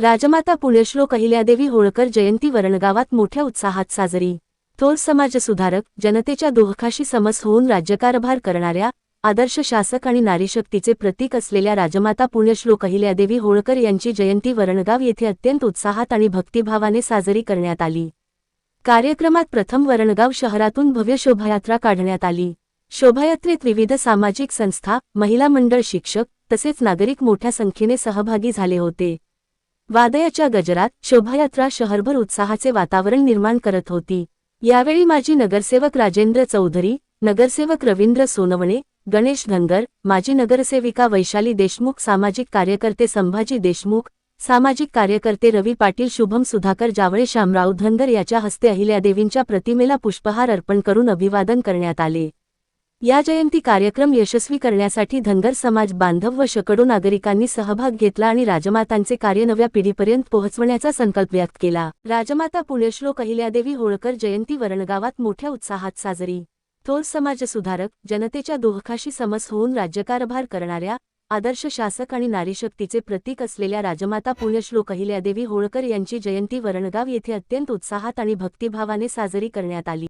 राजमाता पुण्यश्लोक अहिल्यादेवी होळकर जयंती वरणगावात मोठ्या उत्साहात साजरी. थोर समाजसुधारक जनतेच्या दुःखाशी समस होऊन राज्यकारभार करणाऱ्या आदर्श शासक आणि नारीशक्तीचे प्रतीक असलेल्या राजमाता पुण्यश्लोक अहिल्यादेवी होळकर यांची जयंती वरणगाव येथे अत्यंत उत्साहात आणि भक्तिभावाने साजरी करण्यात आली. कार्यक्रमात प्रथम वरणगाव शहरातून भव्य शोभायात्रा काढण्यात आली. शोभायात्रेत विविध सामाजिक संस्था महिला मंडळ शिक्षक तसेच नागरिक मोठ्या संख्येने सहभागी झाले होते. वादयाच्या गजरात शोभायात्रा शहरभर उत्साहाचे वातावरण निर्माण करत होती. यावेळी माजी नगरसेवक राजेंद्र चौधरी नगरसेवक रवींद्र सोनवणे गणेश धनगर माजी नगरसेविका वैशाली देशमुख सामाजिक कार्यकर्ते संभाजी देशमुख सामाजिक कार्यकर्ते रवी पाटील शुभम सुधाकर जावळे शामराव धनगर याच्या हस्ते अहिल्यादेवींच्या प्रतिमेला पुष्पहार अर्पण करून अभिवादन करण्यात आले. या जयंती कार्यक्रम यशस्वी करण्यासाठी धनगर समाज बांधव व शेकडो नागरिकांनी सहभाग घेतला आणि राजमातांचे कार्य नव्या पिढीपर्यंत पोहोचवण्याचा संकल्प व्यक्त केला. राजमाता पुण्यश्लोक अहिल्यादेवी होळकर जयंती वरणगावात मोठ्या उत्साहात साजरी. थोर समाजसुधारक जनतेच्या दोहखाशी समस होऊन राज्यकारभार करणाऱ्या आदर्श शासक आणि नारीशक्तीचे प्रतीक असलेल्या राजमाता पुण्यश्लोक अहिल्यादेवी होळकर यांची जयंती वरणगाव येथे अत्यंत उत्साहात आणि भक्तिभावाने साजरी करण्यात आली.